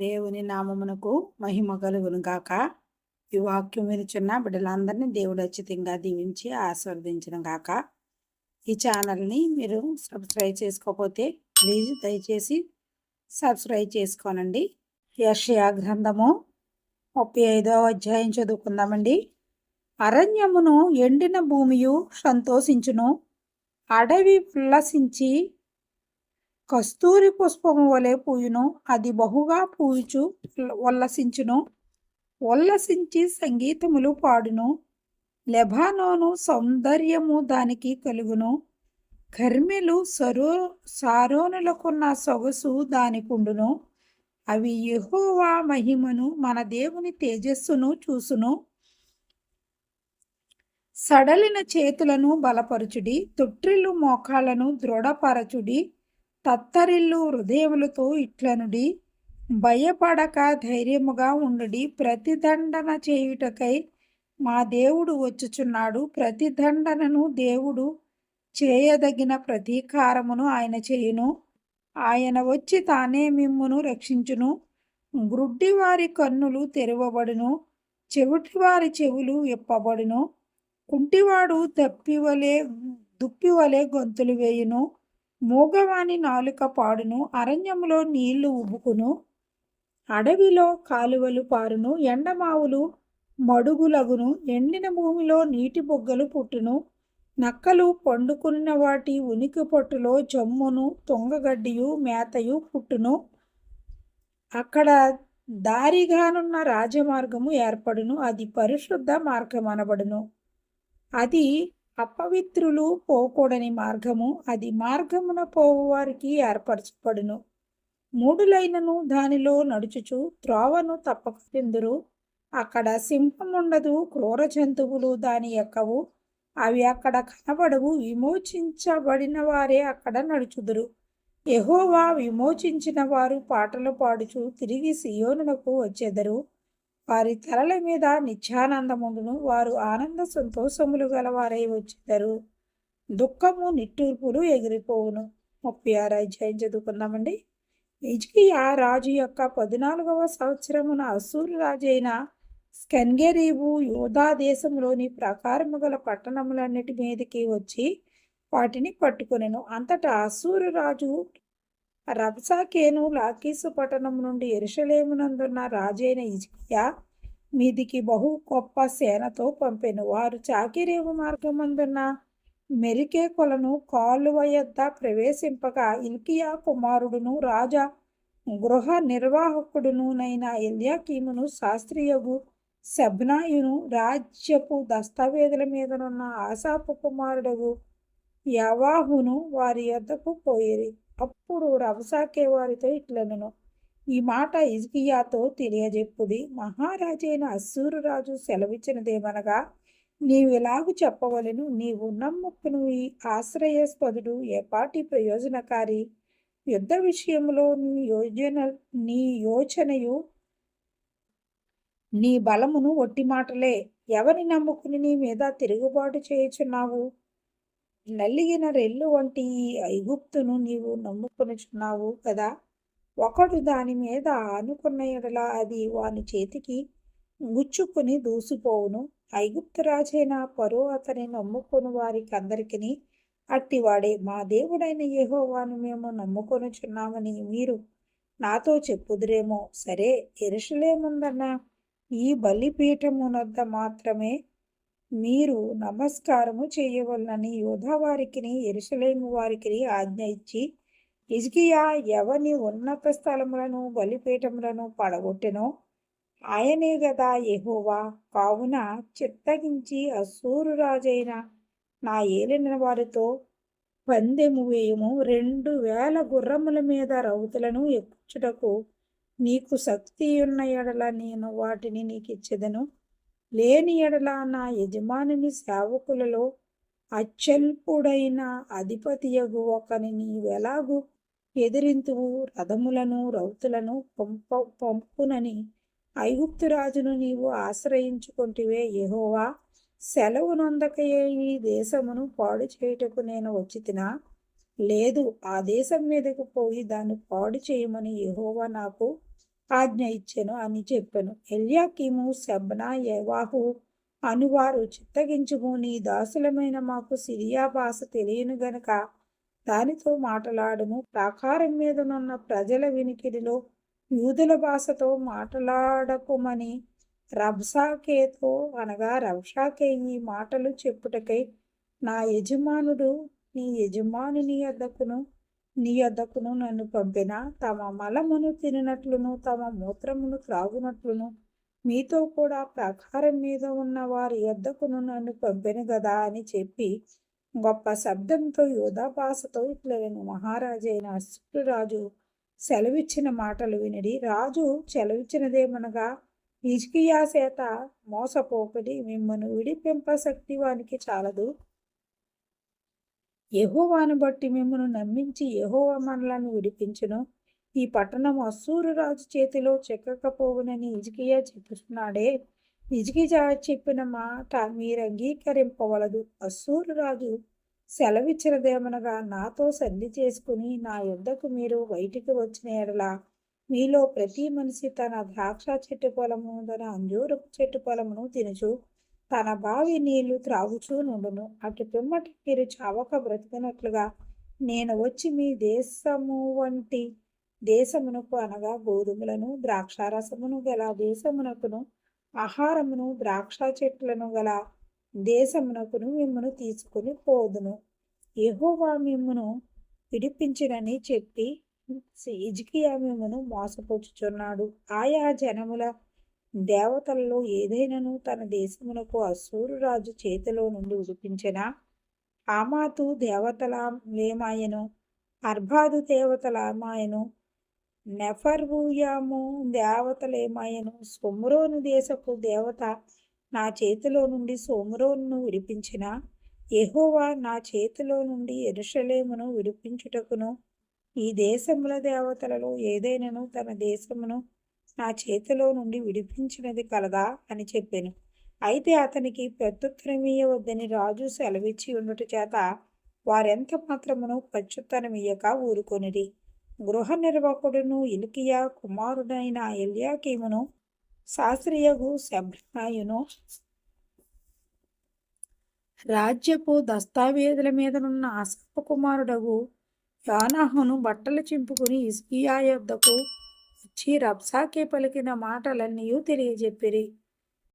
దేవుని నామమునకు మహిమ కలుగును గాక. ఈ వాక్యం వినిచున్న బిడ్డలందరినీ దేవుడు అచ్చితంగా దీవించి ఆస్వాదించడం గాక. ఈ ఛానల్ని మీరు సబ్స్క్రైబ్ చేసుకోకపోతే ప్లీజ్ దయచేసి సబ్స్క్రైబ్ చేసుకోనండి. యషయా గ్రంథము ముప్పై ఐదో అధ్యాయం చదువుకుందామండి. అరణ్యమును ఎండిన భూమియు సంతోషించును. అడవి ఉల్లసించి కస్తూరి పుష్పము వలె పూయును అది బహుగా పూయుచు ఉల్లసించును ఉల్లసించి సంగీతములు పాడును. లెబానోను సౌందర్యము దానికి కలుగును. కర్మెలు సరో సారోనులకున్న సొగసు దానికుండును. అవి యహోవా మహిమను మన దేవుని తేజస్సును చూసును. సడలిన చేతులను బలపరచుడి తొట్టిల్లు మోకాళ్ళను దృఢపరచుడి తత్తరిల్లు హృదయములతో ఇట్లనుడి. భయపడక ధైర్యముగా ఉండుడి. ప్రతిదండన చేయుటకై మా దేవుడు వచ్చుచున్నాడు. ప్రతిదండనను దేవుడు చేయదగిన ప్రతీకారమును ఆయన చేయును. ఆయన వచ్చి తానే మిమ్మును రక్షించును. గ్రుడ్డివారి కన్నులు తెరవబడును. చెవిటివారి చెవులు ఎప్పబడును. కుంటివాడు తప్పివలే దుప్పివలే గొంతులు వేయును. మూగవాని నాలుక పాడును అరణ్యములో నీళ్ళు ఉబుకును అడవిలో కాలువలు పారును ఎండమావులు మడుగులగును ఎండిన భూమిలో నీటి బొగ్గలు పుట్టును. నక్కలు పండుకున్న వాటి ఉనికి పొట్టులో జమ్మును తుంగగడ్డియు మేతయు పుట్టును. అక్కడ దారిగానున్న రాజమార్గము ఏర్పడును అది పరిశుద్ధ మార్గం అనబడును అది అపవిత్రులు పోకూడని మార్గము అది మార్గమున పోవారికి ఏర్పరచబడును. మూడులైనను దానిలో నడుచుచు త్రోవను తప్పక తిందురు అక్కడ సింహం ఉండదు క్రూర జంతువులు దాని ఎక్కవు అవి అక్కడ కనబడవు విమోచించబడిన వారే అక్కడ నడుచుదురు. ఎహోవా విమోచించిన వారు పాటలు పాడుచు తిరిగి సియోనులకు వచ్చేదరు. వారి తలల మీద నిత్యానందమును వారు ఆనంద సంతోషములు గలవారై వచ్చేదరు. దుఃఖము నిట్టూర్పులు ఎగిరిపోవును. ముప్పై ఆరు అధ్యాయం చదువుకుందామండి. ఇజ్కియా రాజు యొక్క పద్నాలుగవ సంవత్సరమున అసూరు రాజు అయిన స్కెన్గెరీబు యోధా దేశంలోని ప్రకారము గల పట్టణములన్నిటి మీదకి వచ్చి వాటిని పట్టుకొనెను. అంతటా అసూరు రాజు రబ్సాకేను లాకీసు పట్టణం నుండి ఎరుషలేమునందున్న రాజైన ఇజ్కియా మీదికి బహు గొప్ప సేనతో పంపెను. వారు చాకిరేవు మార్గమందున్న మెరికే కొలను కాలువ యొద్ద ప్రవేశింపగా ఇల్కియా కుమారుడును రాజా గృహ నిర్వాహకుడునునైన ఎల్యాకీమును శాస్త్రీయగు శబ్నాయును రాజ్యపు దస్తావేదుల మీదనున్న ఆశాపు కుమారుడు యవాహును వారి యొద్దకు పోయేది అప్పుడు రవసాకే వారితో ఇట్లనను ఈ మాట ఇజ్కియాతో తెలియజెప్పుడి. మహారాజైన అస్సూరు రాజు సెలవిచ్చినదేమనగా నీవిలాగు చెప్పవలను. నీవు నమ్ముకును ఈ ఆశ్రయస్పదుడు. ఏపాటి ప్రయోజనకారి? యుద్ధ విషయంలో నీ యోజన నీ యోచనయు నీ బలమును ఒట్టి మాటలే ఎవరి నమ్ముకుని నీ మీద తిరుగుబాటు చేయుచున్నావు? నల్లిగిన రెల్లు వంటి ఈ ఐగుప్తును నీవు నమ్ముకొనుచున్నావు కదా? ఒకడు దాని మీద ఆనుకున్న ఎడల అది వాని చేతికి గుచ్చుకుని దూసిపోవును. ఐగుప్తు రాజైన పరో అతని నమ్ముకుని వారికి అట్టివాడే. మా దేవుడైన యహోవాను మేము నమ్ముకొనుచున్నామని మీరు నాతో చెప్పుదురేమో. సరే ఎరుషలేముందన్న ఈ బలిపీఠమునద్ద మాత్రమే మీరు నమస్కారము చేయవలనని యోధవారికిని ఎరుసలేము వారికి ఆజ్ఞ ఇచ్చి ఇజ్కియా ఎవని ఉన్నత స్థలములను బలిపీఠములను పడగొట్టెనో ఆయనే గదా ఎహోవా కావున చిత్తగించి అసూరు రాజైన నా ఏలిన వారితో పందెము వేయము. రెండు వేల గుర్రముల మీద రౌతులను ఎక్కుచుటకు నీకు శక్తి ఉన్న ఎడల నేను వాటిని నీకు ఇచ్చేదను. లేని ఎడల నా యజమానిని సేవకులలో అత్యల్పుడైన అధిపతియగు ఒకని నీవెలాగు ఎదిరింతువు? రథములను రౌతులను పంప పంపునని ఐగుప్తు రాజును నీవు ఆశ్రయించుకుంటివే యహోవా. సెలవు నొందకయే ఈ దేశమును పాడు చేయుటకు నేను వచ్చితినా? లేదు ఆ దేశం మీదకు పోయి దాన్ని పాడు చేయమని యహోవా నాకు ఆజ్ఞ ఇచ్చెను అని చెప్పెను. ఎల్యాకీము శబ్నా యవాహు అనువారు చిత్తగించుము నీ దాసులమైన మాకు సిరియా భాష తెలియను గనక దానితో మాట్లాడము. ప్రాకారం మీదనున్న ప్రజల వినికిడిలో యూదుల భాషతో మాట్లాడకుమని రబ్సాకేతో అనగా రబ్షాకే ఈ మాటలు చెప్పుటకై నా యజమానుడు నీ యజమానుని వద్దకును నీ వద్దకును నన్ను పంపిన తమ మలమును తిననట్లును తమ మూత్రమును త్రాగునట్లును. మీతో కూడా ప్రాకారం మీద ఉన్న వారి యొద్దకును నన్ను పంపిన గదా అని చెప్పి గొప్ప శబ్దంతో యోధా భాషతో మహారాజైన అశ్వరాజు సెలవిచ్చిన మాటలు వినడి. రాజు సెలవిచ్చినదేమనగా హిజ్కియా చేత మోసపోకడి మిమ్మను విడిపింప శక్తి వానికి చాలదు. యహోవాను బట్టి మిమ్మను నమ్మించి యహోవ మనలను విడిపించును. ఈ పట్టణం అస్సూరు రాజు చేతిలో చెక్కకపోవునని ఇజికియా చెప్పుతున్నాడే ఇజికియా చెప్పిన మాట మీరు అంగీకరింపవలదు. అస్సూరు రాజు సెలవిచ్చినదేమనగా నాతో సంధి చేసుకుని నా యుద్ధకు మీరు బయటికి వచ్చిన ఎడలా మీలో ప్రతి మనిషి తన ద్రాక్ష చెట్టు పొలము తన అంజూరపు చెట్టు పొలమును తినుచు. తన బావి నీళ్ళు త్రాగుచూ నుండును. అటు పిమ్మట మీరు చావక బ్రతికినట్లుగా నేను వచ్చి మీ దేశము వంటి దేశమునకు అనగా గోధుమలను ద్రాక్షారసమును గల దేశమునకును ఆహారమును ద్రాక్ష చెట్లను గల దేశమునకును మిమ్మను తీసుకుని పోదును. యహోవా మిమ్మను విడిపించినని చెప్పి ఇజికియా మిమ్మను మోసపుచ్చుచున్నాడు ఆయా జనముల దేవతలలో ఏదైనాను తన దేశమునకు అసూరు రాజు చేతిలో నుండి విడిపించిన ఆమాతు దేవతల లేమాయను అర్బాదు దేవతలమాయను? నెఫర్వూయాము దేవతలేమాయను? సోమరోను దేశపు దేవత నా చేతిలో నుండి సోమురోను విడిపించిన? ఎహోవా నా చేతిలో నుండి ఎరుషలేమును విడిపించుటకును? ఈ దేశముల దేవతలలో ఏదైనాను తన దేశమును నా చేతిలో నుండి విడిపించినది కలదా అని చెప్పాను. అయితే అతనికి ప్రత్యుత్తరమీయవద్దని రాజు సెలవిచ్చి ఉండుట చేత వారెంత మాత్రమును ప్రత్యుత్తరమీయక ఊరుకొనిది గృహ నిర్వాహకుడును ఇలికియా కుమారుడైన ఎల్యాకీమును శాస్త్రీయగు శబ్రాయును రాజ్యపు దస్తావేదుల మీదనున్న అసప్ప కుమారుడగు యానాహును బట్టలు చింపుకుని ఇస్కియా యొద్దకు ఇచ్చి రబ్సాకే పలికిన మాటలన్నీ తెలియజెప్పిరి.